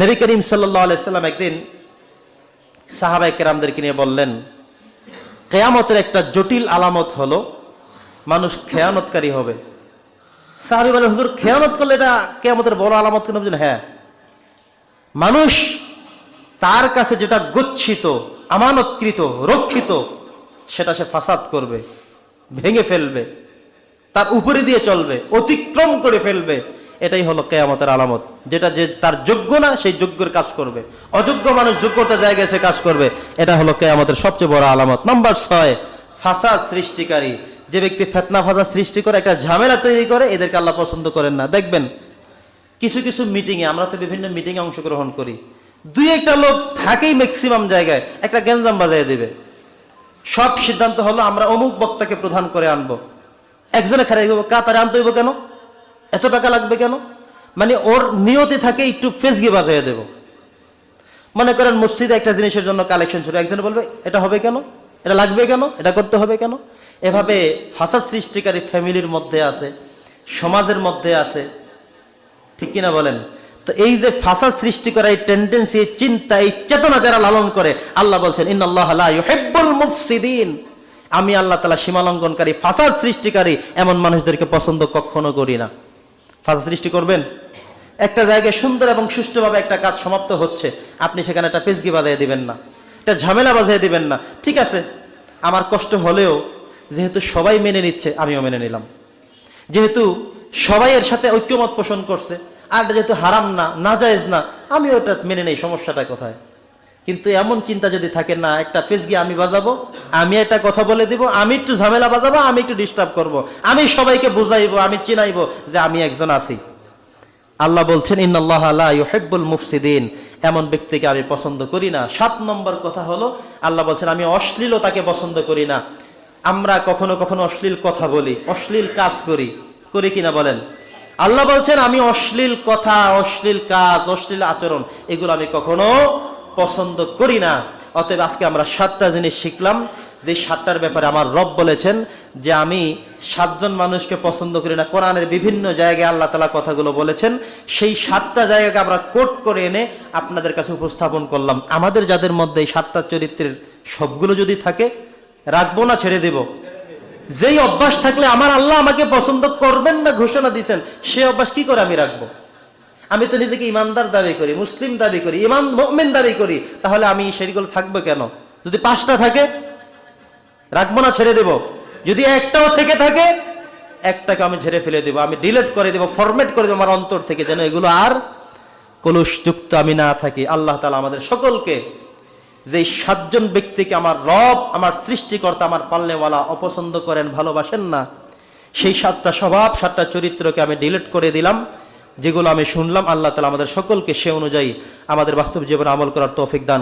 নবী করিম সাল্লাম একদিন সাহাবাই কেরামদেরকে নিয়ে বললেন, কেয়ামতের একটা জটিল আলামত হলো, মানুষ খেয়ানতকারী হবে। সাহাবি বলে হুজুর, খেয়ানত করলে এটা কেয়ামতের বড় আলামত কেন বুঝলেন হ্যাঁ মানুষ তার কাছে যেটা গচ্ছিত, আমানতকৃত, রক্ষিত, সেটা সে ফাসাদ করবে, ভেঙে ফেলবে, তার উপরে দিয়ে চলবে, অতিক্রম করে ফেলবে এটাই হলো কেয়ামতের আলামত, যেটা যে তার যোগ্য না, সেই যোগ্যের কাজ করবে। অযোগ্য মানুষ যোগ্যতা জায়গায় সে কাজ করবে, এটা হলো কেয়ামতের সবচেয়ে বড় আলামত। নাম্বার ছয়, ফাসাদ সৃষ্টিকারী। যে ব্যক্তি ফেতনা ফাসাদ সৃষ্টি করে, একটা ঝামেলা তৈরি করে, এদেরকে আল্লাহ পছন্দ করেন না। দেখবেন, কিছু কিছু মিটিংয়ে, আমরা তো বিভিন্ন মিটিংয়ে অংশগ্রহণ করি, দুই একটা লোক থাকেই ম্যাক্সিমাম জায়গায়, একটা গ্যাঞ্জাম বাজায় দেবে। সব সিদ্ধান্ত হলো, আমরা অমুক বক্তাকে প্রধান করে আনব। একজনে খারাপ কাতারে আনতে হইব কেন? এত টাকা লাগবে কেন? মানে ওর নিয়তে থাকে একটু ফেসগি বাজাইয়ে দেব। মনে করেন মসজিদে একটা জিনিসের জন্য কালেকশন ছিল, একজনে বলবে, এটা হবে কেন? এটা লাগবে কেন? এটা করতে হবে কেন? এভাবে ফাসাদ সৃষ্টিকারী ফ্যামিলির মধ্যে আছে, সমাজের মধ্যে আছে। ঠিক কিনা বলেন? তো এই যে ফাসাদ সৃষ্টি করা এই টেন্ডেন্সি এই চিন্তা, এই চেতনা যারা লালন করে, আল্লাহ বলছেন, ইন্নাল্লাহ লা ইউহিব্বুল মুফসিদিন। আমি আল্লাহ তালা সীমালঙ্ঘনকারী, ফাসাদ সৃষ্টিকারী এমন মানুষদেরকে পছন্দ কখনো করি না। ফাসাদ সৃষ্টি করবেন। একটা জায়গায় সুন্দর এবং সুষ্ঠুভাবে একটা কাজ সমাপ্ত হচ্ছে, আপনি সেখানে একটা পেজগি বাজিয়ে দিবেন না, একটা ঝামেলা বাজিয়ে দিবেন না। ঠিক আছে, আমার কষ্ট হলেও যেহেতু সবাই মেনে নিচ্ছে, আমিও মেনে নিলাম। যেহেতু সবাই এর সাথে ঐক্যমত পোষণ করছে, আর যেহেতু হারাম না না জায়েজ না, আমিও এটা মেনে নেই, সমস্যাটা কোথায়? কিন্তু এমন চিন্তা যদি থাকে, না, একটা পেজ গিয়ে আমি বাজাবো, আমি একটা কথা বলে দিব, আমি একটু ঝামেলা বাজাবো, আমি একটু ডিস্টার্ব করব। আমি সবাইকে বুঝাইবো, আমি চিনাইবো যে আমি একজন আছি। আল্লাহ বলছেন লা ইউহিব্বুল মুফসিদিন। এমন ব্যক্তিকে আমি পছন্দ করি না। সাত নম্বর কথা হলো, আল্লাহ বলছেন, আমি অশ্লীলতাকে পছন্দ করি না। আমরা কখনো কখনো অশ্লীল কথা বলি, অশ্লীল কাজ করি। করি কিনা বলেন? আল্লাহ বলছেন, আমি অশ্লীল কথা, অশ্লীল কাজ, অশ্লীল আচরণ, এগুলো আমি কখনো পছন্দ করি না। অতএব আজকে আমরা সাতটা জিনিস শিখলাম। যে সাতটার ব্যাপারে আমার রব বলেছেন যে আমি সাতজন মানুষকে পছন্দ করি না। কোরআনের বিভিন্ন জায়গায় আল্লাহ তালা কথাগুলো বলেছেন। সেই সাতটা জায়গাকে আমরা কোট করে এনে আপনাদের কাছে উপস্থাপন করলাম। আমাদের যাদের মধ্যে এই সাতটা চরিত্রের সবগুলো যদি থাকে, রাখব না, ছেড়ে দেব। যেই অভ্যাস থাকলে আমার আল্লাহ আমাকে পছন্দ করবেন না, ঘোষণা দিচ্ছেন সে অভ্যাস কি করে আমি রাখব? আমি তো নিজেকে ইমানদার দাবি করি, মুসলিম দাবি করি ইমান মুমিন দাবি করি, তাহলে আমি সেগুলো থাকব কেন? যদি পাঁচটা থাকে, রাখব না, ছেড়ে দেব। যদি একটাও থেকে থাকে, একটাকে আমি ঝেড়ে ফেলে দেবো, আমি ডিলেট করে দেবো ফরম্যাট করে দেবো আমার অন্তর থেকে, যেন এগুলো আর কলুষযুক্ত আমি না থাকি। আল্লাহ তালা আমাদের সকলকে যে সাতজন ব্যক্তিকে আমার রব, আমার সৃষ্টিকর্তা, আমার পাল্লেওয়ালা অপছন্দ করেন, ভালোবাসেন না, সেই সাতটা স্বভাব, সাতটা চরিত্রকে আমি ডিলেট করে দিলাম। যেগুলো আমি শুনলাম, আল্লাহ তালা আমাদের সকলকে সে অনুযায়ী আমাদের বাস্তব জীবনে আমল করার তৌফিক দান